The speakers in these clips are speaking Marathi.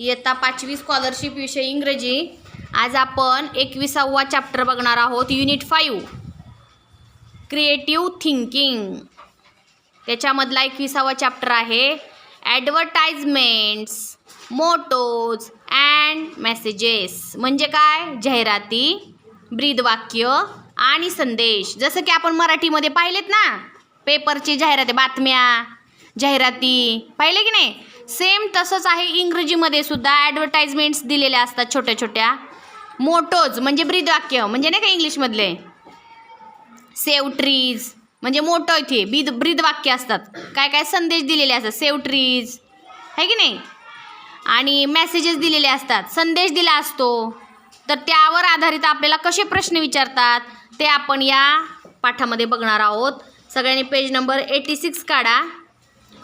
इयत्ता पाचवी स्कॉलरशिप विषय इंग्रजी. आज आपण एकविसावा चॅप्टर बघणार आहोत. युनिट फाईव्ह क्रिएटिव्ह थिंकिंग त्याच्यामधला एकविसावा चॅप्टर आहे. ॲडव्हर्टाइजमेंट्स मोटोज अँड मेसेजेस म्हणजे काय? जाहिराती ब्रीदवाक्य आणि संदेश. जसं की आपण मराठीमध्ये पाहिलेत ना? पेपरची जाहिराती बातम्या जाहिराती. पाहिले की नाही? सेम तसंच आहे इंग्रजीमध्ये सुद्धा. ॲडव्हर्टाइजमेंट्स दिलेल्या असतात छोट्या छोट्या. मोटोज म्हणजे ब्रीदवाक्य म्हणजे नाही का इंग्लिशमधले? सेव ट्रीज म्हणजे मोठं इथे ब्रीद ब्रीदवाक्य असतात. काय काय संदेश दिलेले असतात? सेव ट्रीज आहे की नाही? आणि मेसेजेस दिलेले असतात. संदेश दिला असतो. तर त्यावर आधारित आपल्याला कसे प्रश्न विचारतात? ते आपण या पाठामध्ये बघणार आहोत. सगळ्यांनी पेज नंबर एटी सिक्स काढा.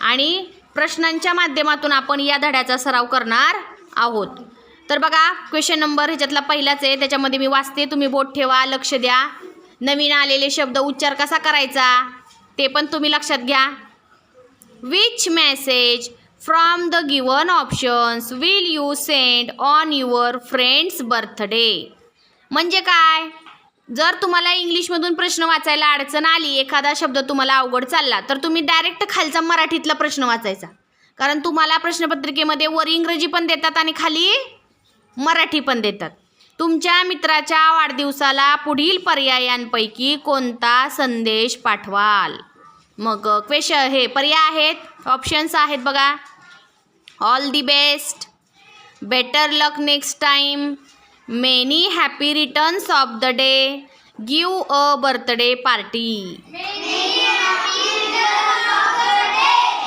आणि प्रश्नांच्या माध्यमातून आपण या धड्याचा सराव करणार आहोत. तर बघा क्वेश्चन नंबर ह्याच्यातला पहिलाच आहे. त्याच्यामध्ये मी वाचते. तुम्ही बोट ठेवा लक्ष द्या. नवीन आलेले शब्द उच्चार कसा करायचा? ते पण तुम्ही लक्षात घ्या. Which message from the given options will you send on your friends birthday म्हणजे काय? जर तुम्हाला इंग्लिशमधून प्रश्न वाचायला अडचण आली एखादा शब्द तुम्हाला अवघड चालला तर तुम्ही डायरेक्ट खालचा मराठीतला प्रश्न वाचायचा. कारण तुम्हाला प्रश्नपत्रिकेमध्ये वर इंग्रजी पण देतात आणि खाली मराठी पण देतात. तुमच्या मित्राच्या वाढदिवसाला पुढील पर्यायांपैकी कोणता संदेश पाठवाल? मग क्वेश हे पर्याय आहेत ऑप्शन्स आहेत बघा. All the best better luck next time many happy returns of the day. Give a birthday party.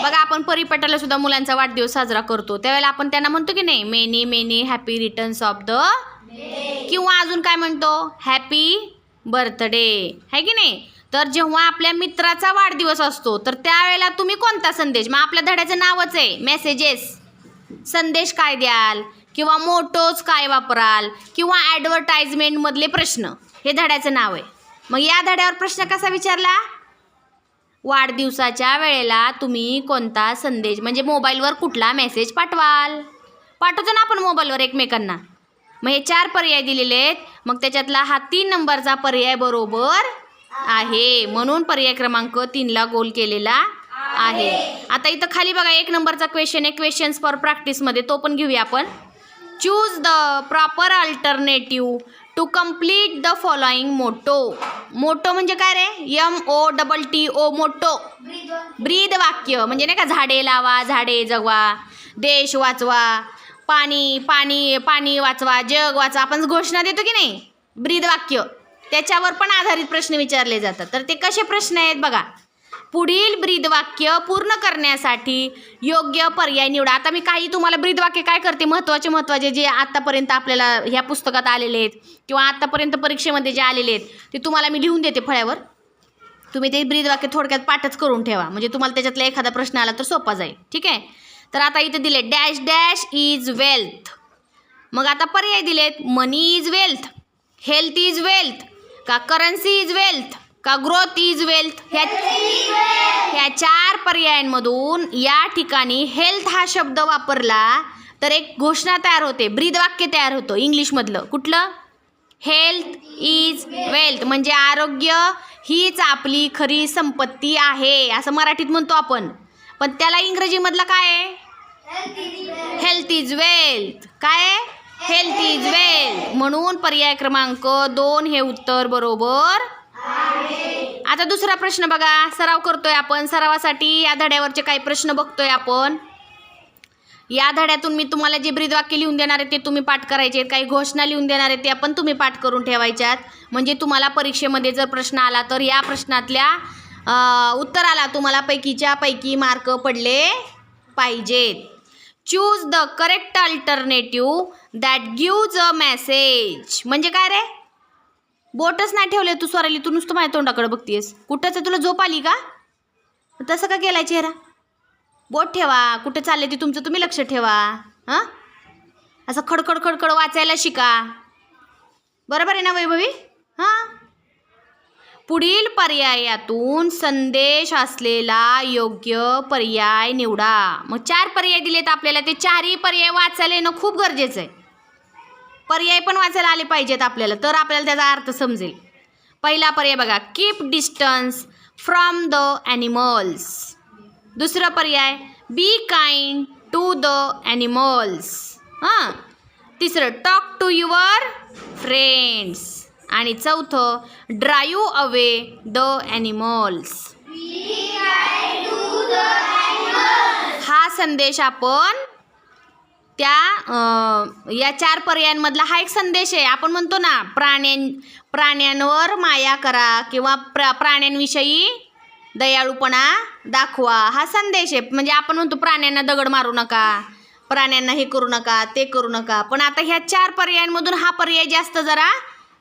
बघा आपण परिपटाला सुद्धा मुलांचा वाढदिवस साजरा करतो. त्यावेळेला आपण त्यांना म्हणतो की नाही many many happy returns of the किंवा अजून काय म्हणतो? Happy birthday. आहे की नाही? तर जेव्हा आपल्या मित्राचा वाढदिवस असतो तर त्यावेळेला तुम्ही कोणता संदेश? मग आपल्या धड्याचं नावच आहे. मेसेजेस संदेश काय द्याल? किंवा मोटोज काय वापराल? किंवा ॲडव्हर्टाईजमेंटमधले प्रश्न. हे धड्याचं नाव आहे. मग या धड्यावर प्रश्न कसा विचारला? वाढदिवसाच्या वेळेला तुम्ही कोणता संदेश म्हणजे मोबाईलवर कुठला मेसेज पाठवाल? पाठवतो ना आपण मोबाईलवर एकमेकांना. मग हे चार पर्याय दिलेले आहेत. मग त्याच्यातला हा तीन नंबरचा पर्याय बरोबर आहे. म्हणून पर्याय क्रमांक तीनला गोल केलेला आहे. आता इथं खाली बघा एक नंबरचा क्वेश्चन आहे. क्वेश्चन्स फॉर प्रॅक्टिसमध्ये तो पण घेऊया आपण. Choose the proper alternative to complete the following motto motto म्हणजे काय रे? M O double T O motto ब्रीद वाक्य. म्हणजे नाही का झाडे लावा झाडे जगवा देश वाचवा पाणी पाणी पाणी वाचवा जग वाचवा. आपण घोषणा देतो की नाही? ब्रीद वाक्य. त्याच्यावर पण आधारित प्रश्न विचारले जातात. तर ते कसे प्रश्न आहेत बघा. पुढील ब्रीदवाक्य पूर्ण करण्यासाठी योग्य पर्याय निवडा. आता मी काही तुम्हाला ब्रीदवाक्य काय करते? महत्त्वाचे महत्त्वाचे जे आत्तापर्यंत आपल्याला ह्या पुस्तकात आलेले आहेत किंवा आत्तापर्यंत परीक्षेमध्ये जे आलेले आहेत ते तुम्हाला मी लिहून देते फळ्यावर. तुम्ही ते ब्रीदवाक्य थोडक्यात पाठच करून ठेवा. म्हणजे तुम्हाला त्याच्यातला एखादा प्रश्न आला तर सोपा जाईल. ठीक आहे? तर आता इथे दिले डॅश डॅश इज वेल्थ. मग आता पर्याय दिलेत money is wealth health is wealth का करन्सी इज वेल्थ? का ग्रोथ इज वेल्थ ह्या ह्या चार पर्यायांमधून या ठिकाणी हेल्थ हा शब्द वापरला तर एक घोषणा तयार होते. ब्रीद वाक्य तयार होतं इंग्लिशमधलं. कुठलं? हेल्थ इज वेल्थ म्हणजे आरोग्य हीच आपली खरी संपत्ती आहे असं मराठीत म्हणतो आपण. पण त्याला इंग्रजीमधलं काय आहे? हेल्थ इज वेल्थ काय आहे? हेल्थ इज वेल्थ म्हणून पर्याय क्रमांक दोन हे उत्तर बरोबर आता दुसरा प्रश्न बघा. सराव करतोय आपण. सरावासाठी या धड्यावरचे काही प्रश्न बघतोय आपण. या धड्यातून मी तुम्हाला जे ब्रीदवाक्य लिहून देणार आहे ते तुम्ही पाठ करायचे आहेत. काही घोषणा लिहून देणार आहे त्या पण तुम्ही पाठ करून ठेवायच्यात. म्हणजे तुम्हाला परीक्षेमध्ये जर प्रश्न आला तर या प्रश्नातल्या उत्तराला तुम्हाला पैकीच्या पैकी मार्क पडले पाहिजेत. Choose the correct alternative that gives a message म्हणजे काय रे? बोटच नाही ठेवले तू स्वराली तू नुसतं माझ्या तोंडाकडे बघतीयस. कुठंच? तुला झोप आली का? तसं का केलाय चेहरा? बोट ठेवा कुठं चालले ते तुमचं तुम्ही लक्ष ठेवा. हां? असं खडखड खडखड वाचायला शिका. बरोबर आहे ना वैभवी? हां? पुढील पर्यायातून संदेश असलेला योग्य पर्याय निवडा. मग चार पर्याय दिलेत आपल्याला ते चारही पर्याय वाचायला येणं खूप गरजेचं आहे. पर्याय पण वाचायला आले पाहिजेत आपल्याला तर आपल्याला त्याचा अर्थ समजेल. पहिला पर्याय बघा keep distance from the animals दुसरा पर्याय be kind to the animals हां? तिसरं टॉक टू युअर फ्रेंड्स आणि चौथं ड्राईव्ह अवे द ॲनिमल्स हा संदेश आपण त्या या चार पर्यायांमधला हा एक संदेश आहे. आपण म्हणतो ना प्राण्यां प्राण्यांवर माया करा किंवा प्रा प्राण्यांविषयी दयाळूपणा दाखवा. हा संदेश आहे. म्हणजे आपण म्हणतो प्राण्यांना दगड मारू नका प्राण्यांना हे करू नका ते करू नका. पण आता ह्या चार पर्यायांमधून हा पर्याय जास्त जरा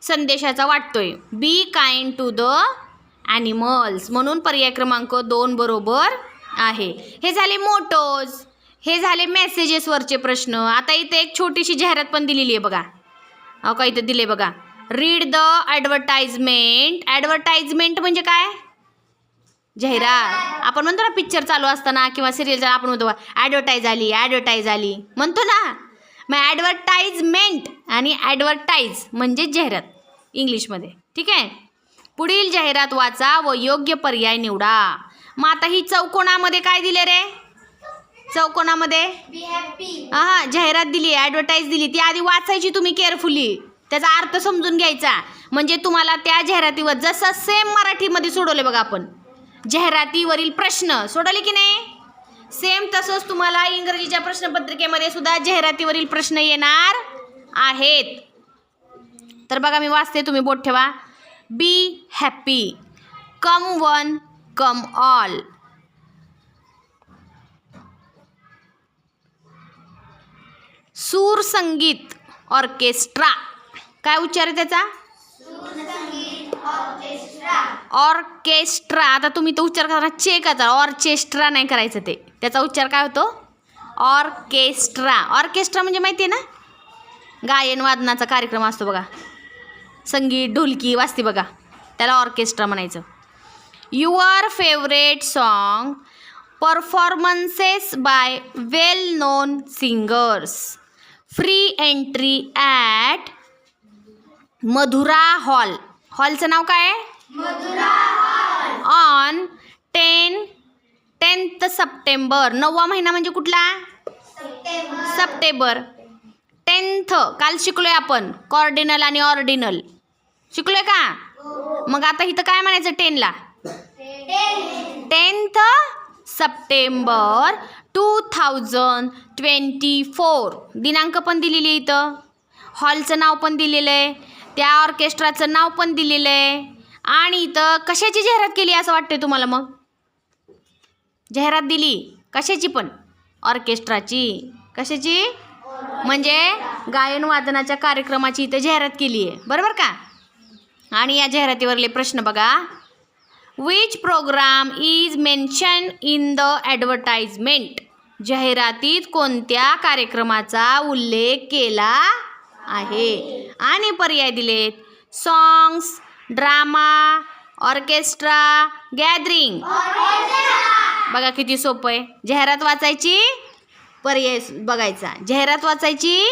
संदेशाचा वाटतोय. Be kind to the animals म्हणून पर्याय क्रमांक दोन बरोबर आहे. हे झाले मोटोज. हे झाले मेसेजेसवरचे प्रश्न. आता इथे एक छोटीशी जाहिरात पण दिलेली आहे बघा. अहो का इथं दिले बघा. रीड द ॲडव्हर्टाइजमेंट ॲडव्हर्टाइजमेंट म्हणजे काय? जाहिरात. आपण म्हणतो ना पिक्चर चालू असताना किंवा सिरियल आपण म्हणतो ॲडव्हर्टाईज आली ॲडव्हर्टाईज आली. म्हणतो ना. मग ॲडव्हर्टाइजमेंट आणि ॲडव्हर्टाईज म्हणजे जाहिरात. इंग्लिशमध्ये ठीक आहे? पुढील जाहिरात वाचा व योग्य पर्याय निवडा. मग आता ही चौकोणामध्ये काय दिले रे? चौकोनामध्ये हा जाहिरात दिली ॲडव्हर्टाईज दिली. ती आधी वाचायची तुम्ही केअरफुली त्याचा अर्थ समजून घ्यायचा. म्हणजे तुम्हाला त्या जाहिरातीवर जसं सेम मराठीमध्ये सोडवले बघा आपण. जाहिरातीवरील प्रश्न. सोडवले की नाही? सेम तसंच तुम्हाला इंग्रजीच्या प्रश्नपत्रिकेमध्ये सुद्धा जाहिरातीवरील प्रश्न येणार आहेत. तर बघा मी वाचते तुम्ही बोट ठेवा. Be happy come one come all सूर संगीत ऑर्केस्ट्रा. काय उच्चार आहे त्याचा? ऑर्केस्ट्रा. आता तुम्ही तो उच्चार करताना चे करता ऑर्केस्ट्रा नाही करायचं ते. त्याचा उच्चार काय होतो? ऑर्केस्ट्रा. ऑर्केस्ट्रा म्हणजे माहिती आहे ना? गायन वादनाचा कार्यक्रम असतो बघा. संगीत ढोलकी वाजते बघा. त्याला ऑर्केस्ट्रा म्हणायचं. Your favourite song performances by well known singers free entry at Madhura hall. हॉलचं नाव काय आहे? On ten tenth September. नववा महिना म्हणजे कुठला? सप्टेंबर. टेन्थ. काल शिकलोय आपण. कॉर्डिनल आणि ऑर्डिनल. शिकलोय का? मग आता इथं काय म्हणायचं? टेनला. Tenth September two thousand twenty four दिनांक पण दिलेली आहे इथं. हॉलचं नाव पण दिलेलं आहे. त्या ऑर्केस्ट्राचं नाव पण दिलेलं आहे. आणि इथं कशाची जाहिरात केली असं वाटते तुम्हाला मग? जाहिरात दिली. कशाची पण? ऑर्केस्ट्राची कशाची? म्हणजे गायन वादनाच्या कार्यक्रमाची इथं जाहिरात केली आहे. बरोबर का? आणि या जाहिरातीवरले प्रश्न बघा. Which programme is mention in the advertisement जाहिरातीत कोणत्या कार्यक्रमाचा उल्लेख केला आहे? आणि पर्याय दिलेत. सॉंग्स ड्रामा ऑर्केस्ट्रा गॅदरिंग बघा किती सोपं आहे. जाहिरात वाचायची पर्याय बघायचा. जाहिरात वाचायची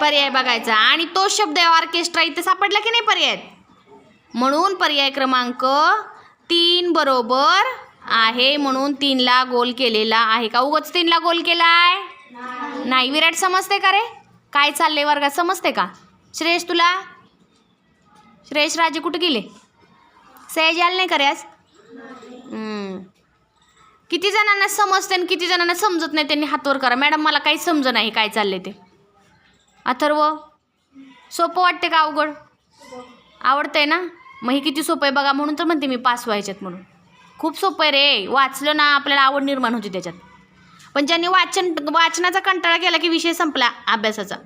पर्याय बघायचा. आणि तो शब्द आहे ऑर्केस्ट्रा इथे सापडला की नाही पर्याय? म्हणून पर्याय क्रमांक तीन बरोबर आहे म्हणून तीनला गोल केलेला आहे का? उगाच तीनला गोल केला आहे नाही. विराट समजते का रे? काय चालले वर्गात? समजते का? श्रेयश तुला? श्रेयश राजे कुठे गेले? सहज याल नाही का रे आज? किती जणांना समजते आणि किती जणांना समजत नाही त्यांनी हातवर करा. मॅडम मला काही समज नाही काय चालले ते. अथर्व सोपं वाटते का अवघड? आवडतंय ना? मग हे किती सोपं आहे बघा म्हणून तर म्हणते मी पास व्हायच्यात म्हणून. खूप सोपं रे. वाचलं ना आपल्याला आवड निर्माण होती त्याच्यात. पण ज्यांनी वाचन वाचनाचा कंटाळा केला की विषय संपला अभ्यासाचा.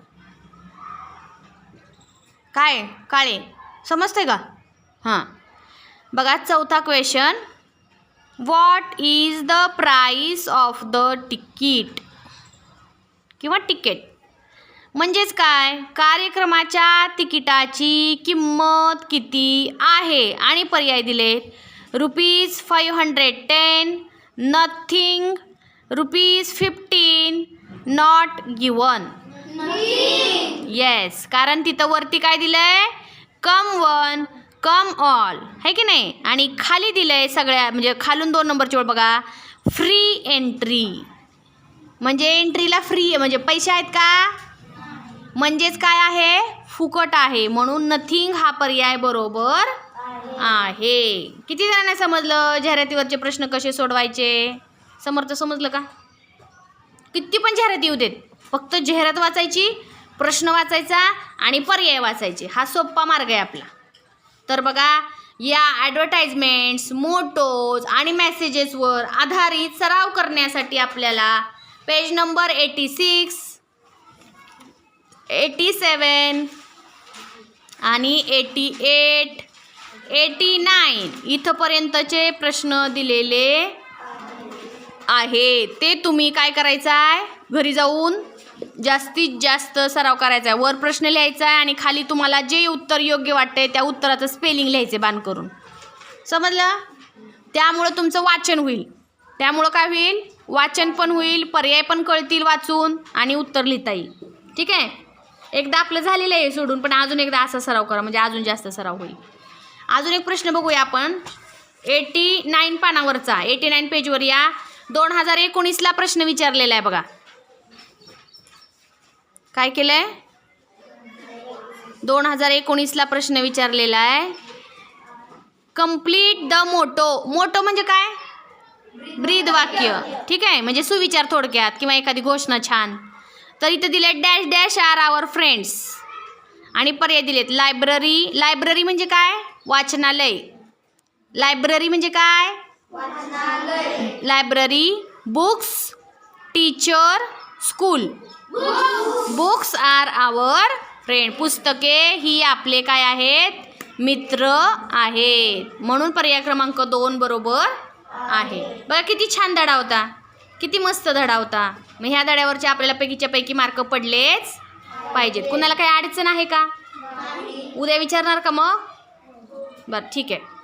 काय काळे. समजते का? हां. बघा चौथा question what is the price of the ticket किंवा तिकीट म्हणजेच काय? कार्यक्रमाच्या तिकिटाची किंमत किती आहे? आणि पर्याय दिलेत. Rupees five hundred ten nothing rupees fifteen not given yes कारण तिथं वरती काय दिलंय? कम वन कम ऑल है की नाही? आणि खाली दिलंय सगळ्या म्हणजे खालून दोन नंबरची ओळ बघा. फ्री एंट्री म्हणजे एंट्रीला फ्री आहे. म्हणजे पैसे आहेत का? म्हणजेच काय आहे? फुकट आहे. म्हणून नथिंग हा पर्याय बरोबर आहे. किती जणांना समजलं? जाहिरातीवरचे प्रश्न कसे सोडवायचे? समर्थ समजलं का? किती पण जाहिराती येऊ देत. फक्त जाहिरात वाचायची प्रश्न वाचायचा आणि पर्याय वाचायचे. हा सोपा मार्ग आहे आपला. तर बघा या ॲडव्हर्टाइजमेंट्स मोटोज आणि मेसेजेसवर आधारित सराव करण्यासाठी आपल्याला page number eighty six eighty seven आणि एटी एट एटी नाईन. इथंपर्यंतचे प्रश्न दिलेले आहे ते तुम्ही काय करायचं आहे घरी जाऊन जास्तीत जास्त सराव करायचा आहे वर प्रश्न लिहायचा आहे आणि खाली तुम्हाला जे उत्तर योग्य वाटतंय त्या उत्तराचं स्पेलिंग लिहायचं बाण करून. समजलं? त्यामुळं तुमचं वाचन होईल. त्यामुळं काय होईल? वाचन पण होईल पर्याय पण कळतील वाचून आणि उत्तर लिहिता येईल. ठीक आहे? एकदा आपलं झालेलं आहे सोडून पण अजून एकदा असा सराव करा म्हणजे अजून जास्त सराव होईल. अजून एक प्रश्न बघूया आपण. एटी नाईन पानावरचा एटी नाईन पेजवर या दोन हजार एकोणीसला प्रश्न विचारलेला आहे बघा. काय केलं आहे दोन हजार एकोणीसला प्रश्न विचारलेला आहे. कंप्लीट द मोटो मोटो म्हणजे काय? ब्रीद वाक्य ठीक आहे? म्हणजे सुविचार थोडक्यात किंवा एखादी घोषणा छान. तर इथं दिले dash dash are our friends. आणि पर्याय दिलेत लायब्ररी. लायब्ररी म्हणजे काय? वाचनालय. लायब्ररी म्हणजे काय? Library books teacher school books are our friend पुस्तके ही आपले काय आहेत? मित्र आहेत. म्हणून पर्याय क्रमांक दोन बरोबर आहे. बघा किती छान धडा होता. किती मस्त धडा होता. मग ह्या धड्यावरचे आपल्याला पैकीच्या पैकी मार्क पडलेच पाहिजेत. कुणाला काही अडचण आहे का? उद्या विचारणार का मग? बरं ठीक आहे.